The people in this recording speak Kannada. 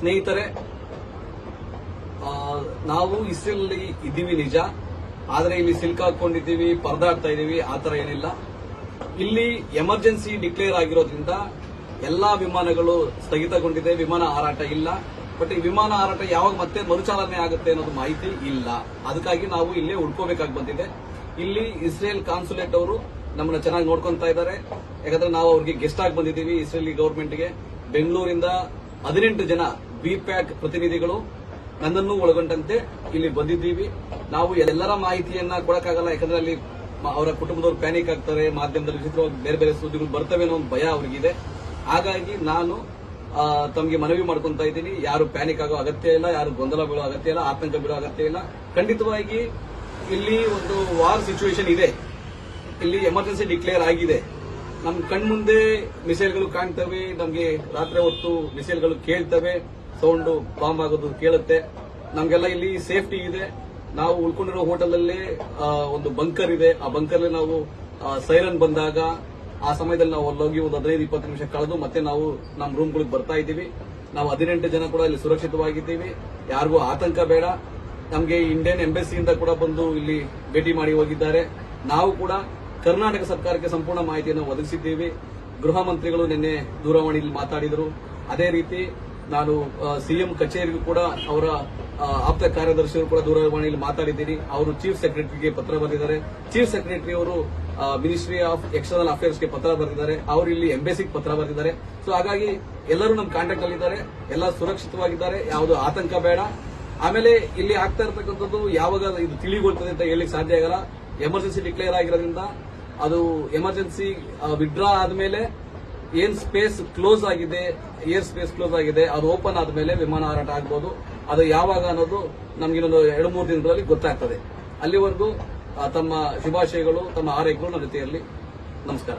ಸ್ನೇಹಿತರೆ ನಾವು ಇಸ್ರೇಲ್ ಇದ್ದೀವಿ ನಿಜ. ಆದರೆ ಇಲ್ಲಿ ಸಿಲ್ಕಾಕೊಂಡಿದ್ದೀವಿ ಪರದಾಡ್ತಾ ಆ ಆತರ ಏನಿಲ್ಲ. ಇಲ್ಲಿ ಎಮರ್ಜೆನ್ಸಿ ಡಿಕ್ಲೇರ್ ಆಗಿರೋದ್ರಿಂದ ಎಲ್ಲಾ ವಿಮಾನಗಳು ಸ್ಥಗಿತಗೊಂಡಿದೆ, ವಿಮಾನ ಹಾರಾಟ ಇಲ್ಲ. ಬಟ್ ಈ ವಿಮಾನ ಹಾರಾಟ ಯಾವಾಗ ಮತ್ತೆ ಮರುಚಾಲನೆ ಆಗುತ್ತೆ ಅನ್ನೋದು ಮಾಹಿತಿ ಇಲ್ಲ. ಅದಕ್ಕಾಗಿ ನಾವು ಇಲ್ಲೇ ಉಳ್ಕೋಬೇಕಾಗಿ ಬಂದಿದೆ. ಇಲ್ಲಿ ಇಸ್ರೇಲ್ ಕಾನ್ಸುಲೇಟ್ ಅವರು ನಮ್ಮನ್ನ ಚೆನ್ನಾಗಿ ನೋಡ್ಕೊಂತಾ ಇದ್ದಾರೆ. ಯಾಕಂದ್ರೆ ನಾವು ಅವ್ರಿಗೆ ಗೆಸ್ಟ್ ಆಗಿ ಬಂದಿದ್ದೀವಿ ಇಸ್ರೇಲಿ ಗೌರ್ಮೆಂಟ್ಗೆ. ಬೆಂಗಳೂರಿಂದ ಹದಿನೆಂಟು ಜನ ಬಿ ಪ್ಯಾಕ್ ಪ್ರತಿನಿಧಿಗಳು ನನ್ನನ್ನು ಒಳಗೊಂಡಂತೆ ಇಲ್ಲಿ ಬಂದಿದ್ದೀವಿ. ನಾವು ಎಲ್ಲರ ಮಾಹಿತಿಯನ್ನ ಕೊಡಕ್ಕಾಗಲ್ಲ, ಯಾಕಂದ್ರೆ ಅಲ್ಲಿ ಅವರ ಕುಟುಂಬದವರು ಪ್ಯಾನಿಕ್ ಆಗ್ತಾರೆ, ಮಾಧ್ಯಮದಲ್ಲಿ ಬೇರೆ ಬೇರೆ ಸುದ್ದಿಗಳು ಬರ್ತವೆ ಅನ್ನೋ ಒಂದು ಭಯ ಅವರಿಗಿದೆ. ಹಾಗಾಗಿ ನಾನು ತಮಗೆ ಮನವಿ ಮಾಡ್ಕೊಂತ ಇದ್ದೀನಿ. ಯಾರು ಪ್ಯಾನಿಕ್ ಆಗೋ ಅಗತ್ಯ ಇಲ್ಲ, ಯಾರು ಗೊಂದಲ ಬೀಳೋ ಅಗತ್ಯ ಇಲ್ಲ, ಆತಂಕ ಬೀಳೋ ಅಗತ್ಯ ಇಲ್ಲ. ಖಂಡಿತವಾಗಿ ಇಲ್ಲಿ ಒಂದು ವಾರ್ ಸಿಚುವೇಶನ್ ಇದೆ. ಇಲ್ಲಿ ಎಮರ್ಜೆನ್ಸಿ ಡಿಕ್ಲೇರ್ ಆಗಿದೆ. ನಮ್ ಕಣ್ಮುಂದೆ ಮಿಸೈಲ್ಗಳು ಕಾಣ್ತವೆ, ನಮ್ಗೆ ರಾತ್ರಿ ಹೊತ್ತು ಮಿಸೈಲ್ಗಳು ಕೇಳ್ತವೆ, ಸೌಂಡ್ ಬಾಂಬ್ ಆಗೋದು ಕೇಳುತ್ತೆ. ನಮ್ಗೆಲ್ಲ ಇಲ್ಲಿ ಸೇಫ್ಟಿ ಇದೆ. ನಾವು ಉಳ್ಕೊಂಡಿರೋ ಹೋಟೆಲಲ್ಲಿ ಒಂದು ಬಂಕರ್ ಇದೆ. ಆ ಬಂಕರ್ ನಾವು ಸೈರನ್ ಬಂದಾಗ, ಆ ಸಮಯದಲ್ಲಿ ನಾವು ಅಲ್ಲೋಗಿ ಒಂದು ಹದಿನೈದು, ಇಪ್ಪತ್ತು ನಿಮಿಷ ಕಳೆದು ಮತ್ತೆ ನಾವು ನಮ್ಮ ರೂಮ್ಗಳಿಗೆ ಬರ್ತಾ ಇದ್ದೀವಿ. ನಾವು ಹದಿನೆಂಟು ಜನ ಕೂಡ ಇಲ್ಲಿ ಸುರಕ್ಷಿತವಾಗಿದ್ದೀವಿ. ಯಾರಿಗೂ ಆತಂಕ ಬೇಡ. ನಮಗೆ ಇಂಡಿಯನ್ ಎಂಬಸಿಯಿಂದ ಕೂಡ ಬಂದು ಇಲ್ಲಿ ಭೇಟಿ ಮಾಡಿ ಹೋಗಿದ್ದಾರೆ. ನಾವು ಕೂಡ ಕರ್ನಾಟಕ ಸರ್ಕಾರಕ್ಕೆ ಸಂಪೂರ್ಣ ಮಾಹಿತಿಯನ್ನು ಒದಗಿಸಿದ್ದೇವೆ. ಗೃಹ ಮಂತ್ರಿಗಳು ನಿನ್ನೆ ದೂರವಾಣಿಯಲ್ಲಿ ಮಾತಾಡಿದರು. ಅದೇ ರೀತಿ ನಾನು ಸಿಎಂ ಕಚೇರಿಗೂ ಕೂಡ ಅವರ ಆಪ್ತ ಕಾರ್ಯದರ್ಶಿಯವರು ಕೂಡ ದೂರವಾಣಿಯಲ್ಲಿ ಮಾತಾಡಿದ್ದೀನಿ. ಅವರು ಚೀಫ್ ಸೆಕ್ರೆಟರಿಗೆ ಪತ್ರ ಬರೆದಿದ್ದಾರೆ. ಚೀಫ್ ಸೆಕ್ರೆಟರಿ ಅವರು ಮಿನಿಸ್ಟ್ರಿ ಆಫ್ ಎಕ್ಸ್ಟರ್ನಲ್ ಅಫೇರ್ಸ್ಗೆ ಪತ್ರ ಬರೆದಿದ್ದಾರೆ. ಅವರು ಇಲ್ಲಿ ಎಂಬೆಸಿಗೆ ಪತ್ರ ಬರೆದಿದ್ದಾರೆ. ಸೊ ಹಾಗಾಗಿ ಎಲ್ಲರೂ ನಮ್ಮ ಕಾಂಟ್ಯಾಕ್ಟ್ ಅಲ್ಲಿದ್ದಾರೆ ಎಲ್ಲ ಸುರಕ್ಷಿತವಾಗಿದ್ದಾರೆ. ಯಾವುದು ಆತಂಕ ಬೇಡ. ಆಮೇಲೆ ಇಲ್ಲಿ ಆಗ್ತಾ ಇರತಕ್ಕಂಥದ್ದು ಯಾವಾಗ ಇದು ತಿಳಿಗೊಳ್ತದೆ ಅಂತ ಹೇಳಿಕ್ ಸಾಧ್ಯ ಆಗಲ್ಲ. ಎಮರ್ಜೆನ್ಸಿ ಡಿಕ್ಲೇರ್ ಆಗಿರೋದ್ರಿಂದ ಅದು ಎಮರ್ಜೆನ್ಸಿ ವಿಡ್ರಾ ಆದ್ಮೇಲೆ ಏನ್ ಸ್ಪೇಸ್ ಕ್ಲೋಸ್ ಆಗಿದೆ, ಏರ್ ಸ್ಪೇಸ್ ಕ್ಲೋಸ್ ಆಗಿದೆ, ಅದು ಓಪನ್ ಆದ್ಮೇಲೆ ವಿಮಾನ ಹಾರಾಟ ಆಗ್ಬೋದು. ಅದು ಯಾವಾಗ ಅನ್ನೋದು ನಮ್ಗೆ ಇನ್ನೊಂದು ಎರಡು, ಮೂರು ದಿನಗಳಲ್ಲಿ ಗೊತ್ತಾಗ್ತದೆ. ಅಲ್ಲಿವರೆಗೂ ತಮ್ಮ ಶುಭಾಶಯಗಳು, ತಮ್ಮ ಆರೈಕೆಗಳು ನನ್ನ ಜೊತೆಯಲ್ಲಿ. ನಮಸ್ಕಾರ.